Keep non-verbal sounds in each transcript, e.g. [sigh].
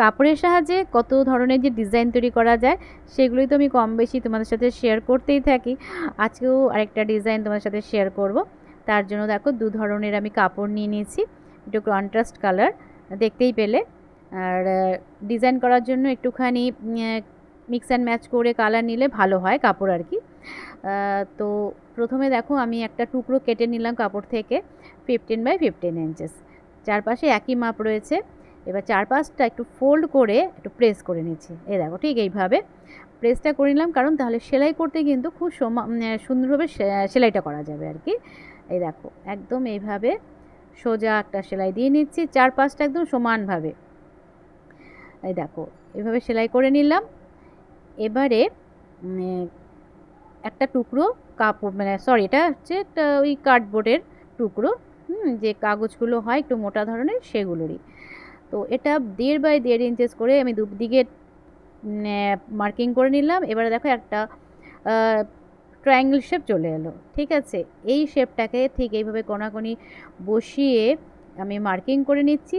কাপড়ের সাহায্যে কত ধরনের যে ডিজাইন তৈরি করা যায়, সেগুলোই তো আমি কম বেশি তোমাদের সাথে শেয়ার করতেই থাকি। আজকেও আরেকটা ডিজাইন তোমাদের সাথে শেয়ার করব। তার জন্য দেখো দু ধরনের আমি কাপড় নিয়ে নিয়েছি। একটু কন্ট্রাস্ট কালার দেখতেই পেলে। আর ডিজাইন করার জন্য একটুখানি মিক্স অ্যান্ড ম্যাচ করে কালার নিলে ভালো হয় কাপড় আর কি। তো প্রথমে দেখো আমি একটা টুকরো কেটে নিলাম কাপড় থেকে ফিফটিন বাই ফিফটিন ইঞ্চেস চারপাশে একই মাপ রয়েছে। এবার চারপাশটা একটু ফোল্ড করে একটু প্রেস করে নিচ্ছি। এ দেখো, ঠিক এইভাবে প্রেসটা করে নিলাম, কারণ তাহলে সেলাই করতে কিন্তু খুব সুন্দরভাবে সেলাইটা করা যাবে আর কি। এই দেখো, একদম এইভাবে সোজা একটা সেলাই দিয়ে নিচ্ছি, চারপাশটা একদম সমানভাবে। এই দেখো এভাবে সেলাই করে নিলাম। এবারে একটা টুকরো কাপড় মানে সরি এটা হচ্ছে একটা ওই কার্ডবোর্ডের টুকরো, হুম, যে কাগজগুলো হয় একটু মোটা ধরনের সেগুলোরই। তো এটা দেড় বাই দেড় ইঞ্চেস করে আমি দুদিকে মার্কিং করে নিলাম। এবারে দেখো একটা ট্রায়াঙ্গেল শেপ চলে এলো। ঠিক আছে? এই শেপটাকে ঠিক এইভাবে কোনাকোনি বসিয়ে আমি মার্কিং করে নিচ্ছি।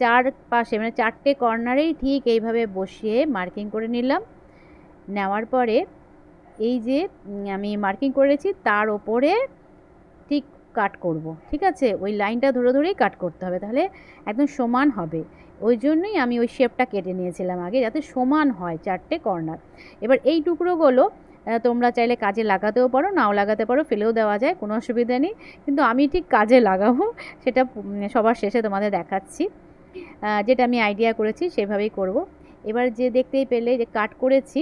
চার পাশে মানে চারটে কর্নারেই ঠিক এইভাবে বসিয়ে মার্কিং করে নিলাম। নেওয়ার পরে এই যে আমি মার্কিং করেছি তার ওপরে ঠিক কাট করব, ঠিক আছে? ওই লাইনটা ধরে ধরেই কাট করতে হবে, তাহলে একদম সমান হবে। ওই জন্যই আমি ওই শেপটা কেটে নিয়েছিলাম আগে, যাতে সমান হয় চারটে কর্নার এবার এই টুকরোগুলো তোমরা চাইলে কাজে লাগাতেও পারো, নাও লাগাতে পারো, ফেলেও দেওয়া যায়, কোনো অসুবিধা নেই। কিন্তু আমি ঠিক কাজে লাগাবো, সেটা সবার শেষে তোমাদের দেখাচ্ছি। যেটা আমি আইডিয়া করেছি, সেভাবেই করব। এবার যে দেখতেই পেলে যে কাট করেছি,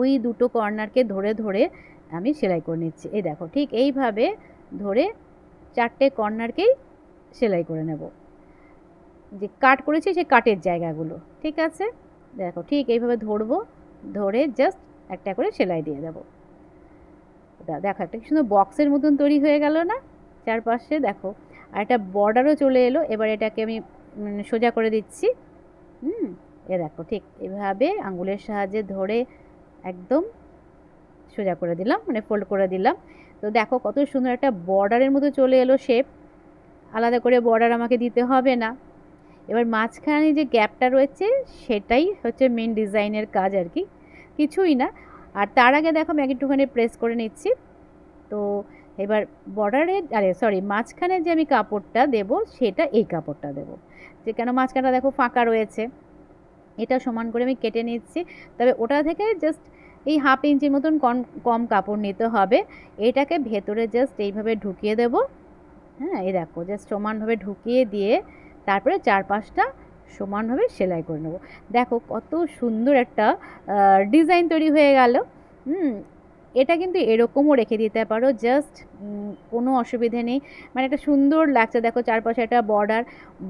ওই দুটো কর্নারকে ধরে ধরে আমি সেলাই করে নিচ্ছি। এই দেখো, ঠিক এইভাবে ধরে চারটে কর্নারকেই সেলাই করে নেব। যে কাট করেছি সেই কাটের জায়গাগুলো, ঠিক আছে? দেখো, ঠিক এইভাবে ধরবো, ধরে জাস্ট একটা করে সেলাই দিয়ে দেবো। দেখো, একটা সুন্দর বক্সের মতন তৈরি হয়ে গেল না? চারপাশে দেখো, আর একটা বর্ডারও চলে এলো, এবার এটাকে আমি সোজা করে দিচ্ছি। হুম, এ দেখো, ঠিক এভাবে আঙ্গুলের সাহায্যে ধরে একদম সোজা করে দিলাম মানে ফোল্ড করে দিলাম। তো দেখো কত সুন্দর একটা বর্ডারের মতো চলে এলো শেপ আলাদা করে বর্ডার আমাকে দিতে হবে না। এবার মাঝখানে যে গ্যাপটা রয়েছে, সেটাই হচ্ছে মেন ডিজাইনের কাজ আর কি। কিছুই না। আর তার আগে দেখো আমি একটুখানি প্রেস করে নিচ্ছি। তো এবার বর্ডারে আরে সরি মাঝখানে যে আমি কাপড়টা দেব, সেটা এই কাপড়টা দেব। যে কেন মাঝখানটা দেখো ফাঁকা রয়েছে। এটা সমান করে আমি কেটে নিচ্ছি। তবে ওটা থেকে জাস্ট এই হাফ ইঞ্চির মতন কম কম কাপড় নিতে হবে। এটাকে ভেতরে জাস্ট এইভাবে ঢুকিয়ে দেব। হ্যাঁ এই দেখো জাস্ট সমানভাবে ঢুকিয়ে দিয়ে তারপরে চারপাশটা সমানভাবে সেলাই করে নেব। দেখো কত সুন্দর একটা ডিজাইন তৈরি হয়ে গেল। হুম এটা কিন্তু এরকমও রেখে দিতে পারো। জাস্ট কোনো অসুবিধে নেই। মানে একটা সুন্দর লাগছে। দেখো চারপাশে একটা বর্ডার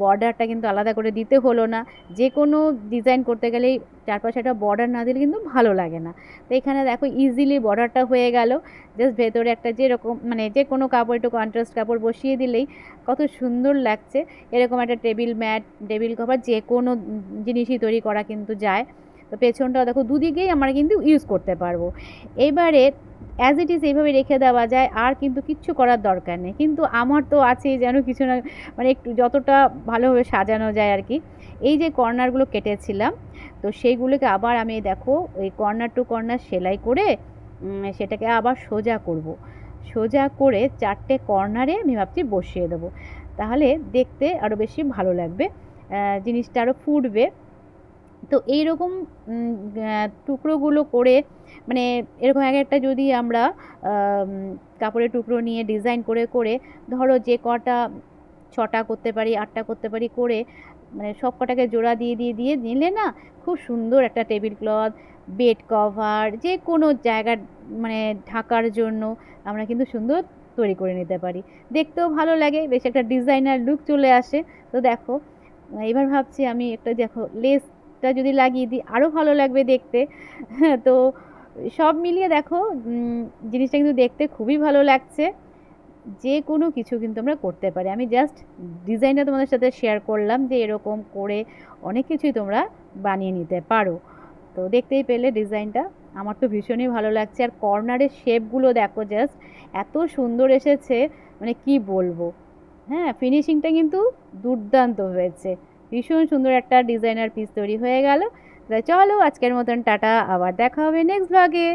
বর্ডারটা কিন্তু আলাদা করে দিতে হলো না। যে কোনো ডিজাইন করতে গেলেই চারপাশে একটা বর্ডার না দিলে কিন্তু ভালো লাগে না। তো এখানে দেখো ইজিলি বর্ডারটা হয়ে গেল। জাস্ট ভেতরে একটা যেরকম মানে যে কোনো কাপড়, একটু কন্ট্রাস্ট কাপড় বসিয়ে দিলেই কত সুন্দর লাগছে। এরকম একটা টেবিল ম্যাট টেবিল কভার যে কোনো জিনিসই তৈরি করা কিন্তু যায়। তো পেছনটাও দেখো দুদিকেই আমরা কিন্তু ইউজ করতে পারব। এবারে অ্যাজ ইট ইজ এইভাবে রেখে দেওয়া যায়, আর কিন্তু কিচ্ছু করার দরকার নেই। কিন্তু আমার তো আছেই যেন কিছু না মানে একটু যতটা ভালোভাবে সাজানো যায় আর কি। এই যে কর্নারগুলো কেটেছিলাম, তো সেইগুলোকে আবার আমি দেখো ওই কর্নার টু কর্নার সেলাই করে সেটাকে আবার সোজা করব। সোজা করে চারটে কর্নারে আমি ভাবছি বসিয়ে দেবো। তাহলে দেখতে আরও বেশি ভালো লাগবে জিনিসটা আরও ফুটবে। তো এই রকম টুকরোগুলো করে মানে এরকম এক একটা যদি আমরা কাপড়ের টুকরো নিয়ে ডিজাইন করে করে ধরো যে কটা ছটা করতে পারি, আটটা করতে পারি করে মানে সব কটাকে জোড়া দিয়ে দিয়ে দিয়ে নিলে না খুব সুন্দর একটা টেবিল ক্লথ বেড কভার যে কোনো জায়গার মানে ঢাকার জন্য আমরা কিন্তু সুন্দর তৈরি করে নিতে পারি। দেখতেও ভালো লাগে, বেশ একটা ডিজাইনার লুক চলে আসে। তো দেখো, এবার ভাবছি আমি একটা, দেখো লেস টা যদি লাগিয়ে দিই আরও ভালো লাগবে দেখতে। [laughs] তো সব মিলিয়ে দেখো জিনিসটা কিন্তু দেখতে খুবই ভালো লাগছে। যে কোনো কিছু কিন্তু আমরা করতে পারি। আমি জাস্ট ডিজাইনটা তোমাদের সাথে শেয়ার করলাম যে এরকম করে অনেক কিছুই তোমরা বানিয়ে নিতে পারো। তো দেখতেই পেলে ডিজাইনটা আমার তো ভীষণই ভালো লাগছে। আর কর্নারের শেপগুলো দেখো জাস্ট এত সুন্দর এসেছে। মানে কি বলব? হ্যাঁ ফিনিশিংটা কিন্তু দুর্দান্ত হয়েছে। ভীষণ সুন্দর একটা ডিজাইনার পিস তৈরি হয়ে গেল। তা চলো, আজকের মতন টাটা, আবার দেখা হবে নেক্সট ব্লগে